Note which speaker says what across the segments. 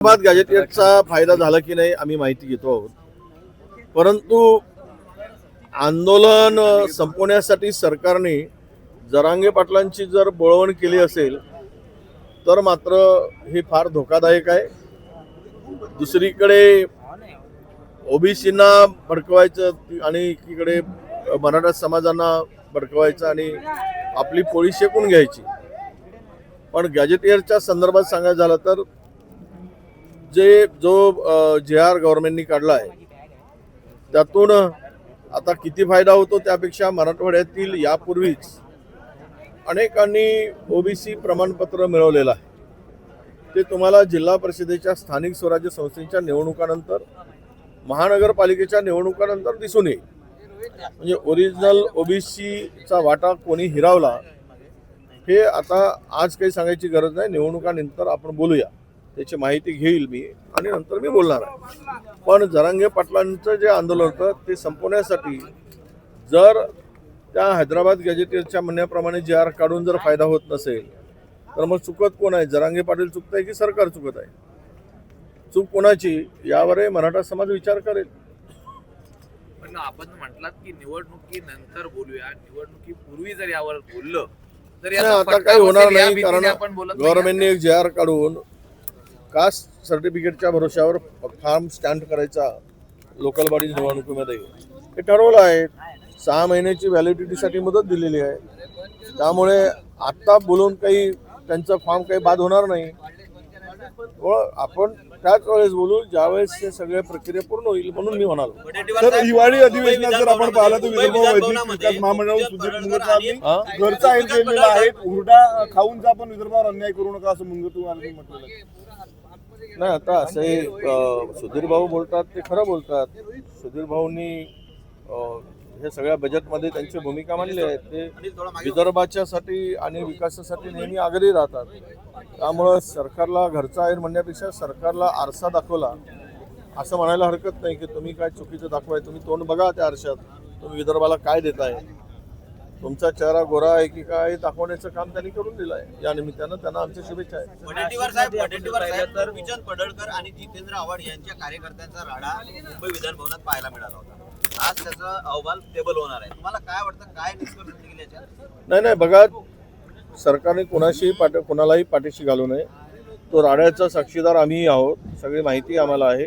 Speaker 1: हैदराबाद गॅजेटियरचा फायदा झाला की नाही आम्ही माहिती घेतो आहोत. परंतु आंदोलन संपवण्यासाठी सरकारने जरांगे पाटलांची जर बळवण केली असेल तर मात्र हे फार धोकादायक आहे. दुसरीकडे ओबीसींना भडकवायचं आणि एकीकडे मराठा समाजांना भडकवायचं आणि आपली पोळी शेकून घ्यायची. पण गॅजेटियरच्या संदर्भात सांगायचं झालं तर जे जो जे आर गव्हर्नमेंटनी काढला आहे त्यातून आता किती फायदा होतो त्यापेक्षा मराठवाड्यातील यापूर्वीच अनेकांनी ओबीसी प्रमाणपत्र मिळवलेलं आहे. ते तुम्हाला जिल्हा परिषदेच्या स्थानिक स्वराज्य संस्थेच्या निवडणुकानंतर महानगरपालिकेच्या निवडणुकानंतर दिसून येईल. म्हणजे ओरिजिनल ओबीसीचा वाटा कोणी हिरावला हे आता आज काही सांगायची गरज नाही. निवडणुकानंतर आपण बोलूया. त्याची माहिती घेईल मी आणि नंतर मी बोलणार आहे. पण जरांगे पाटलांचं जे आंदोलन होतं ते संपवण्यासाठी जर त्या हैदराबाद गॅजेटियरच्या म्हणण्याप्रमाणे जे आर काढून जर फायदा होत नसेल तर मग चुकत कोण आहे? जरांगे पाटील चुकत आहे की सरकार चुकत आहे? चूक कोणाची? यावरही मराठा समाज विचार करेल.
Speaker 2: पण आपण म्हटलात की निवडणुकीनंतर बोलूया. निवडणुकीपूर्वी जर यावर बोललं तर
Speaker 1: आता काही होणार नाही कारण. गव्हर्नमेंटने एक जे आर काढून कास्ट सर्टिफिकेटच्या भरोश्यावर फार्म स्टँड करायचा लोकल बॉडी निवडणुकीमध्ये. हे ठरवलं आहे. सहा महिन्याची व्हॅलिडिटीसाठी मुदत दिलेली आहे. त्यामुळे आत्ता बोलून काही त्यांचं फॉर्म काही बाद होणार नाही. व आपण त्याच वेळेस बोलू ज्यावेळेस हे सगळे प्रक्रिया पूर्ण होईल म्हणून मी म्हणालो.
Speaker 3: तर हिवाळी अधिवेशनात जर आपण पाहिलं तर विदर्भ वैद्यकीय विकास महामंडळावर सुधीर मुनगंटीवारांनी
Speaker 1: हा?
Speaker 3: घरचा केलेला आहे हुरडा खाऊन जा पण विदर्भावर अन्याय करू नका असं मुनगंटीवारांनी म्हटलेलं आहे.
Speaker 1: नाही आता असे सुधीर भाऊ बोलतात ते खरं बोलतात. सुधीर भाऊंनी हे सगळ्या बजेटमध्ये त्यांची भूमिका मांडली आहे. ते विदर्भाच्यासाठी आणि विकासासाठी नेहमी आग्रही राहतात. त्यामुळं सरकारला घरचा आहे म्हणण्यापेक्षा सरकारला आरसा दाखवला. असं म्हणायला हरकत नाही की तुम्ही काय चुकीचं दाखवाय तुम्ही तोंड बघा त्या आरशात. तुम्ही विदर्भाला काय देताय? तुमचा चेहरा गोरा आहे की काय दाखवण्याचं काम त्यांनी करून दिलं आहे. या निमित्तानं त्यांना आमच्या शुभेच्छा आहेत.
Speaker 4: वडेट्टीवार साहेब वडेट्टीवार साहेब तर विजन पडळकर आणि जितेंद्र आव्हाड यांच्या कार्यकर्त्यांचा राडा मुंबई विधान भवनात पाहायला मिळाला होता. आज त्याचा अहवाल टेबल होणार आहे. तुम्हाला काय वाटतं? काय निष्कर्ष निघेल याच्यात?
Speaker 1: नाही नाही बघा सरकारने कोणाशीही पाठ कोणालाही पाठीशी घालू नये. तो राड्याचा साक्षीदार आम्हीही आहोत. सगळी माहिती आम्हाला आहे.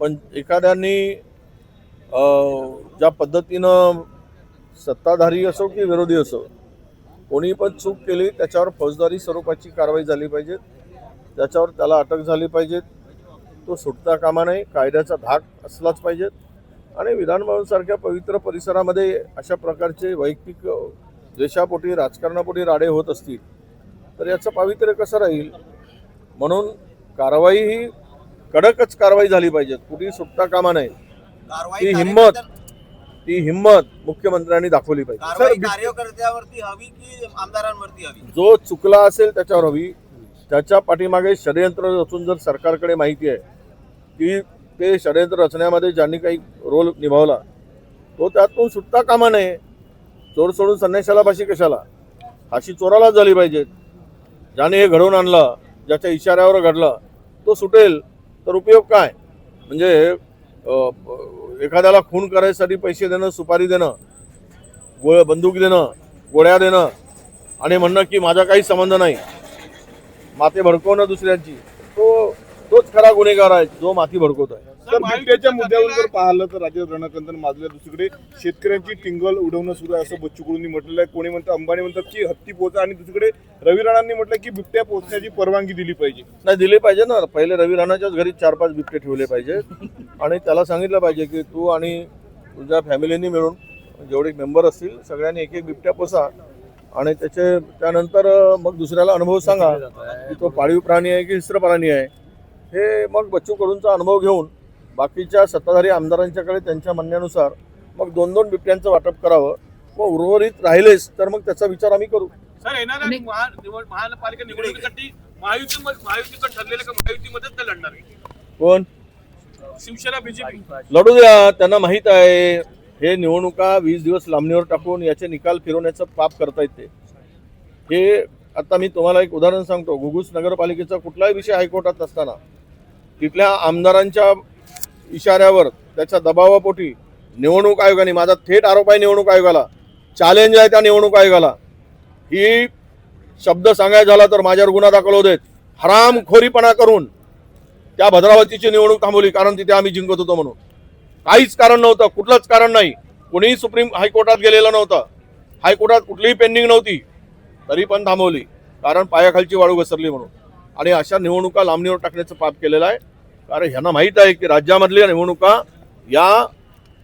Speaker 1: पण एखाद्याने ज्या पद्धतीनं सत्ताधारी असो की विरोधी असो कोणी पण चूक केली त्याच्यावर फौजदारी स्वरूपाची कारवाई झाली पाहिजे. त्याच्यावर त्याला अटक झाली पाहिजे. तो सुटता कामा नये कायद्याचा धाक असलाच पाहिजे. आणि विधानभवनसारख्या पवित्र परिसरामध्ये अशा प्रकारचे वैयक्तिक अ, द्वेषापोटी राजकारणापोटी राडे होत असतील तर याचं पावित्र्य कसं राहील? म्हणून कारवाई ही कडकच कारवाई झाली पाहिजे. कुठेही सुटता कामा ती
Speaker 4: कार्यकर्त्या-
Speaker 1: हिंमत ती हिंमत मुख्यमंत्र्यांनी दाखवली पाहिजे.
Speaker 4: कार्यकर्त्यावरती हवी की आमदारांवरती हवी?
Speaker 1: जो चुकला असेल त्याच्यावर हवी. त्याच्या पाठीमागे षडयंत्र रचून जर सरकारकडे माहिती आहे की ते षडयंत्र रचण्यामध्ये ज्यांनी काही रोल निभावला तो त्यातून सुटता कामा नये. चोर सोडून संन्याशाला फाशी कशाला? फाशी चोरालाच झाली पाहिजे. ज्याने हे घडवून आणलं ज्याच्या इशाऱ्यावर घडलं तो सुटेल. तर उपयोग काय? म्हणजे एखाद्याला खून करायसाठी पैसे देणं सुपारी देणं गोळ बंदूक देणं गोळ्या देणं आणि म्हणणं की माझा काही संबंध नाही. माते भडकवणं दुसऱ्यांची. तोच खरा गुन्हेगार आहे जो माती भडकवत आहे.
Speaker 3: तर बिबट्याच्या मुद्द्यावर जर पाहिलं तर राज्यात रणकंदन माजल्या दुसरीकडे. शेतकऱ्यांची टिंगल उडवणं सुरू आहे असं बच्चू कडूंनी म्हटलेलं आहे. कोणी म्हणतं अंबानी म्हणतात की हत्ती पोचा आणि दुसरीकडे रवी राणांनी म्हटलं की बिबट्या पोचण्याची परवानगी दिली पाहिजे.
Speaker 1: नाही दिले पाहिजे ना. पहिले रवी राणाच्याच घरी चार पाच बिबटे ठेवले पाहिजे. आणि त्याला सांगितलं पाहिजे की तू आणि तुझ्या फॅमिलीनी मिळून जेवढे मेंबर असतील सगळ्यांनी एक एक बिबट्या पोसा. आणि त्याचे त्यानंतर मग दुसऱ्याला अनुभव सांगा की तो पाळीव प्राणी आहे की हिस्र प्राणी आहे. हे मग बच्चू कडूंचा अनुभव घेऊन बाकीच्या सत्ताधारी आमदारांच्याकडे त्यांच्या म्हणण्यानुसार मग दोन दोन बिबट्यांचं वाटप करावं. मग उर्वरित राहिलेच तर मग त्याचा विचार आम्ही करू.
Speaker 5: सर महानगरपालिका निवडणुकीसाठी महायुती महायुतीकडे ठरलेलं का महायुतीमध्येच ते लढणार? आहे?
Speaker 1: कोण?
Speaker 5: शिवसेना बीजेपी.
Speaker 1: लढू द्या त्यांना माहीत आहे. हे निवडणुका वीस दिवस लांबणीवर टाकून याचे निकाल फिरवण्याचं पाप करता येते हे आता मी तुम्हाला एक उदाहरण सांगतो. घुगुस नगरपालिकेचा कुठलाही विषय हायकोर्टात असताना तिथल्या आमदारांच्या इशाऱ्यावर त्याच्या दबावापोटी निवडणूक आयोगाने माझा थेट आरोप आहे निवडणूक आयोगाला. चॅलेंज आहे त्या निवडणूक आयोगाला. ही शब्द सांगायचा झाला तर माझ्यावर गुन्हा दाखल होत देत. हरामखोरीपणा करून त्या भद्रावतीची निवडणूक थांबवली कारण तिथे आम्ही जिंकत होतो म्हणून. काहीच कारण नव्हतं कुठलंच कारण नाही. कोणीही सुप्रीम हायकोर्टात गेलेलं नव्हतं. हायकोर्टात कुठलीही पेंडिंग नव्हती. तरी पण थांबवली कारण पायाखालची वाळू घसरली म्हणून. आणि अशा निवडणुका लांबणीवर टाकण्याचं पाप केलेलं आहे. कारण ह्यांना माहीत आहे की राज्यामधल्या निवडणुका या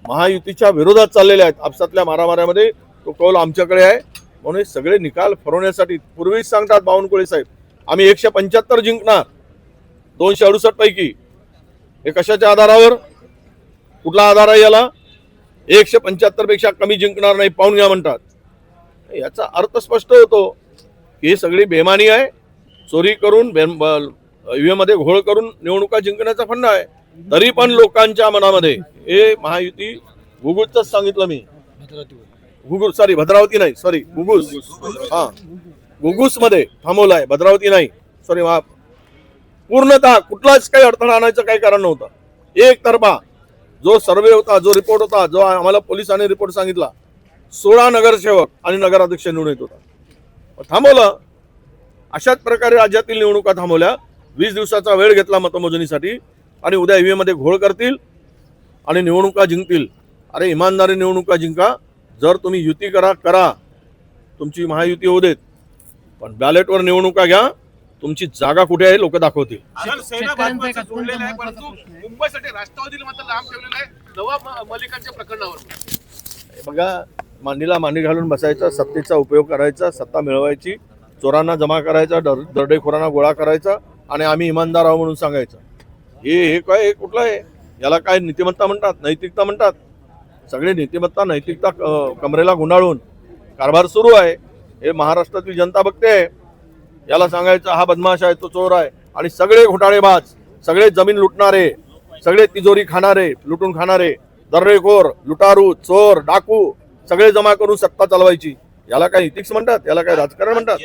Speaker 1: महायुतीच्या विरोधात चाललेल्या आहेत. आपसातल्या मारामाऱ्यामध्ये तो कौल आमच्याकडे आहे. म्हणून सगळे निकाल फरवण्यासाठी पूर्वीच सांगतात बावनकुळे साहेब. आम्ही एकशे पंच्याहत्तर जिंकणार. दोनशे अडुसष्ट पैकी. हे कशाच्या आधारावर? कुठला आधार आहे याला? एकशे पंच्याहत्तरपेक्षा कमी जिंकणार नाही पाहून घ्या म्हणतात. याचा अर्थ स्पष्ट होतो की ही सगळी बेमानी आहे. चोरी करून ईव्हीएममध्ये घोळ करून निवडणुका जिंकण्याचा फंड आहे. तरी पण लोकांच्या मनामध्ये हे महायुती घुगुसच सांगितलं मी. घुगुस सॉरी भद्रावती नाही सॉरी घुगुस. हा. घुगुसमध्ये थांबवलाय भद्रावती नाही. सॉरी पूर्णतः कुठलाच काही अडथळा आणायचं काही कारण नव्हतं. एकतर्फा जो सर्वे होता जो रिपोर्ट होता जो आम्हाला पोलिसांनी रिपोर्ट सांगितला सोळा नगरसेवक आणि नगराध्यक्ष निवडून येत होता. थांबवलं अशाच प्रकारे राज्यातील निवडणुका थांबवल्या. वीस दिवसाचा वेळ घेतला मतमोजणीसाठी. आणि उद्या ईव्हीएममध्ये घोळ करतील आणि निवडणुका जिंकतील. अरे इमानदारी निवडणुका जिंका. जर तुम्ही युती करा करा. तुमची महायुती होऊ देत. पण बॅलेटवर निवडणुका घ्या. तुमची जागा कुठे आहे लोक दाखवतील. बघा मांडीला मांडी घालून बसायचा सत्तेचा उपयोग करायचा सत्ता मिळवायची. चोरांना जमा करायचा दर दरडेखोरांना गोळा करायचा आणि आम्ही इमानदार आहोत म्हणून सांगायचं. हे हे काय हे कुठलं आहे? याला काय नीतिमत्ता म्हणतात? नैतिकता म्हणतात? सगळे नीतिमत्ता नैतिकता कमरेला गुंडाळून कारभार सुरू आहे. हे महाराष्ट्रातील जनता बघते. आहे याला सांगायचं हा बदमाश आहे तो चोर आहे. आणि सगळे घोटाळेबाज सगळे जमीन लुटणारे सगळे तिजोरी खाणारे लुटून खाणारे दर्रेखोर लुटारू चोर डाकू सगळे जमा करून सत्ता चालवायची. याला काय इथिक्स म्हणतात? याला काय राजकारण म्हणतात?